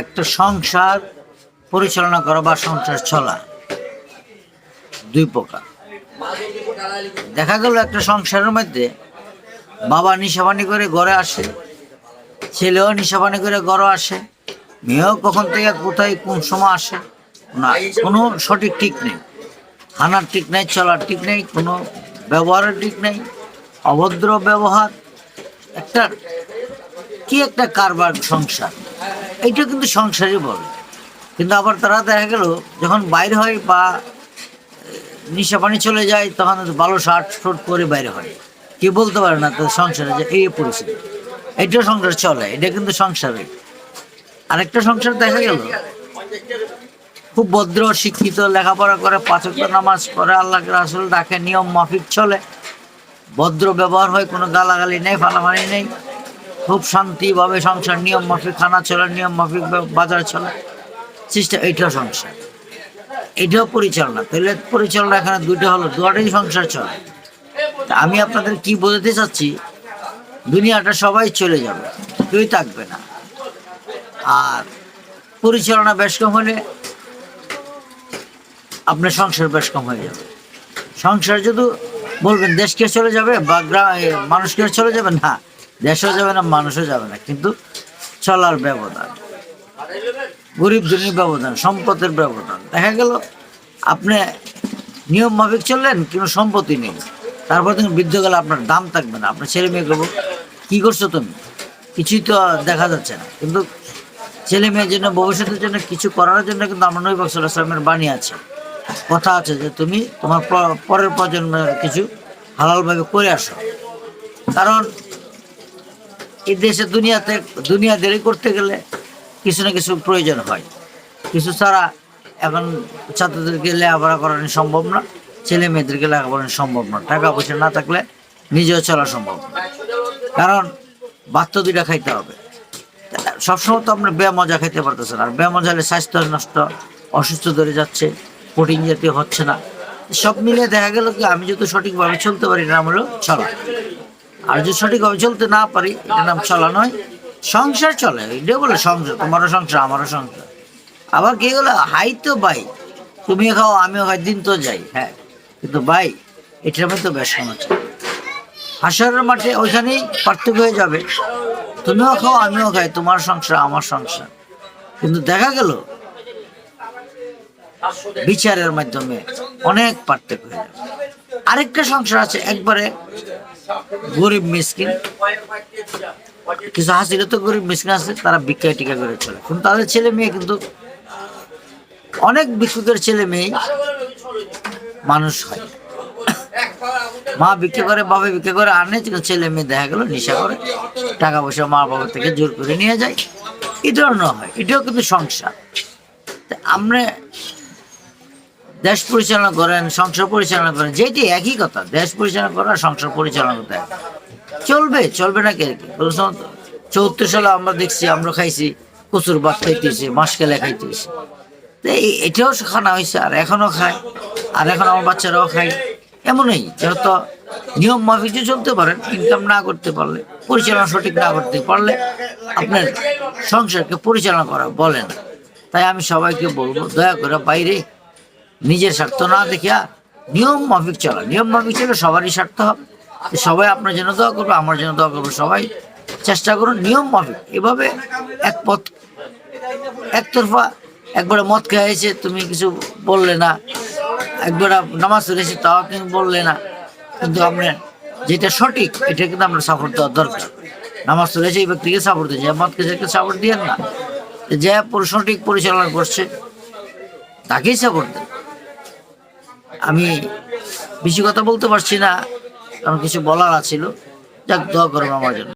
একটা সংসার পরিচালনা করা বা সংসার চলা। দুই প্রকার। দেখা গেল একটা সংসারের মধ্যে বাবা নিশাবানি করে ঘরে আসে, ছেলেও নিশাবানি করে ঘরে আসে, মেয়েও কখন থেকে কোথায় কোন সময় আসে, না, কোনো সঠিক ঠিক নেই। হানার ঠিক নেই, চলার ঠিক নেই, কোনো ব্যবহারের ঠিক নেই, অভদ্র ব্যবহার, একটা কি একটা কারবার সংসার? এইটা কিন্তু সংসারই বলে। কিন্তু আবার তারা দেখা গেল, যখন বাইরে হয় বা নিশা পানি চলে যায়, তখন ভালো শার্ট ফুট করে বাইরে হয়। কি বলতে পারে না তাদের সংসারে যে এই পরিস্থিতি। এইটা সংসার চলে, এটা কিন্তু সংসারে আরেকটা সংসার দেখা গেল, খুব ভদ্র, শিক্ষিত, লেখাপড়া করে পাচক নামাজ পড়ে আল্লাহ রাসুল ডাকে, নিয়ম মাফিক চলে। ভদ্র ব্যবহার হয়, কোনো গালাগালি নেই ফালাফানি নেই। খুব শান্তিভাবে সংসার, নিয়ম মাফিক, খানা চলে, নিয়ম মাফিক, বাজার চলে। সিস্টেম এইটাও সংসার। এটাও পরিচালনা। তাহলে পরিচালনা এখানে দুইটা হলো দুটাই সংসার চলে। আমি আপনাদের কি বোঝাতে চাচ্ছি, দুনিয়াটা সবাই চলে যাবে কেউই থাকবে না। আর পরিচালনা বেশ কম হলে আপনার সংসার বেশ কম হয়ে যাবে। সংসার যদি বলবেন দেশকে চলে যাবে বা গ্রাম মানুষকে চলে যাবে? না। দেশও যাবে না, মানুষও যাবে না, কিন্তু চলার ব্যবধান, গরিব জনের ব্যবধান, সম্পদের ব্যবধান। দেখা গেল, আপনি নিয়ম মাফিক চললেন কিন্তু সম্পত্তি নেই। তারপর তুমি বৃদ্ধ গেলে, আপনার দাম থাকবে না, আপনার ছেলে মেয়ে করব। কী করছ তুমি? কিছুই তো দেখা যাচ্ছে না। কিন্তু ছেলে মেয়ের জন্য, ভবিষ্যতের জন্য কিছু করার জন্য কিন্তু আমার নবী বক্সল আসলামের বাণী আছে। কথা আছে যে তুমি তোমার পরের প্রজন্মের কিছু হালালভাবে করে আসো। কারণ এই দেশে দুনিয়াতে দুনিয়াদারি করতে গেলে কিছু না কিছু প্রয়োজন হয়। কিছু ছাড়া এখন ছাত্রদেরকে লেখাপড়া করানো সম্ভব না, ছেলে মেয়েদেরকে লেখাপড়া সম্ভব না। টাকা পয়সা না থাকলে নিজেও চলা সম্ভব না। কারণ বাধ্য দুইটা খাইতে হবে। সবসময় তো আপনি বেমজা খাইতে পারতেছেন, আর বেমজা হলে স্বাস্থ্য নষ্ট, অসুস্থ ধরে যাচ্ছে, প্রোটিন জাতীয় হচ্ছে না। সব মিলিয়ে দেখা গেল কি, আমি যদি সঠিকভাবে চলতে পারি না হলো চলা। আর যদি সঠিকভাবে চলতে না পারি, এটার নাম চলা নয়, সংসার চলে। এটা বলে সংসার, তোমারও সংসার, আমারও সংসার। আবার কে গেলো হাই তো ভাই, তুমিও খাও, আমিও খাই, দিন তো যাই হ্যাঁ কিন্তু ভাই, এটার মধ্যে বেশ সমস্যা হাসারের মাঠে ওইখানেই পার্থক্য হয়ে যাবে। তুমিও খাও, আমিও খাই, তোমার সংসার, আমার সংসার। কিন্তু দেখা গেল, বিচারের মাধ্যমে অনেক পার্থক্য হয়ে যাবে। আরেকটা সংসার আছে, একবারে গরিব মিসকিন। কিছু হাসিলে তো গরিব মিসকিন আছে, তারা ভিক্ষায় টিকা করে চলে। কিন্তু তাদের ছেলে মেয়ে কিন্তু অনেক ভিক্ষুকের ছেলে মেয়ে মানুষ হয়। মা বিক্রি করে, বাবা বিক্রি করে আনে ছেলে মেয়ে দেখা গেল, নেশা করে, টাকা পয়সা মা বাবা থেকে জোর করে নিয়ে যায়। এই ধরনের হয়, এটাও কিন্তু সংসার। আমরা দেশ পরিচালনা করেন সংসার পরিচালনা করেন, যেটি একই কথা, দেশ পরিচালনা করা সংসার পরিচালনা করতে চলবে চলবে না কে? চৌত্রিশ সালে আমরা দেখছি, আমরা খাইছি, কচুর ভাত খাইতেছি মাস কেলে খাইতেছি তো এটাও খানা হয়েছে আর এখনও খায়, আর এখন আমার বাচ্চারাও খায়। এমনই, যেহেতু নিয়ম মাফিক চলতে পারেন ইনকাম না করতে পারলে, পরিচালনা সঠিক না করতে পারলে, আপনার সংসারকে পরিচালনা করা বলেন তাই আমি সবাইকে বলব, দয়া করে বাইরে নিজের স্বার্থ না দেখিয়া নিয়ম মাফিক চলা। নিয়ম মাফিক চলে সবারই স্বার্থ হবে। সবাই আপনার জন্য দোয়া করবে, আমার জন্য দোয়া করবে সবাই। চেষ্টা করুন নিয়ম মাফিক। এভাবে এক পথ, একতরফা একবারে মদ খেয়েছে তুমি কিছু বললে না, একবার নামাজ পড়েছে তাও তুমি বললে না। কিন্তু আমরা যেটা সঠিক, এটা কিন্তু আমরা সাপোর্ট দেওয়ার দরকার। নামাজ পড়েছে এই ব্যক্তিকে সাপোর্ট দিয়েছে মদ খেয়েছে সাপোর্ট দিয়েন না। যে সঠিক পরিচালনা করছে, তাকেই সাপোর্ট দেন। আমি বেশি কথা বলতে পারছি না, কারণ কিছু বলার আছিল। যাক, দোয়া করুন আমার জন্য।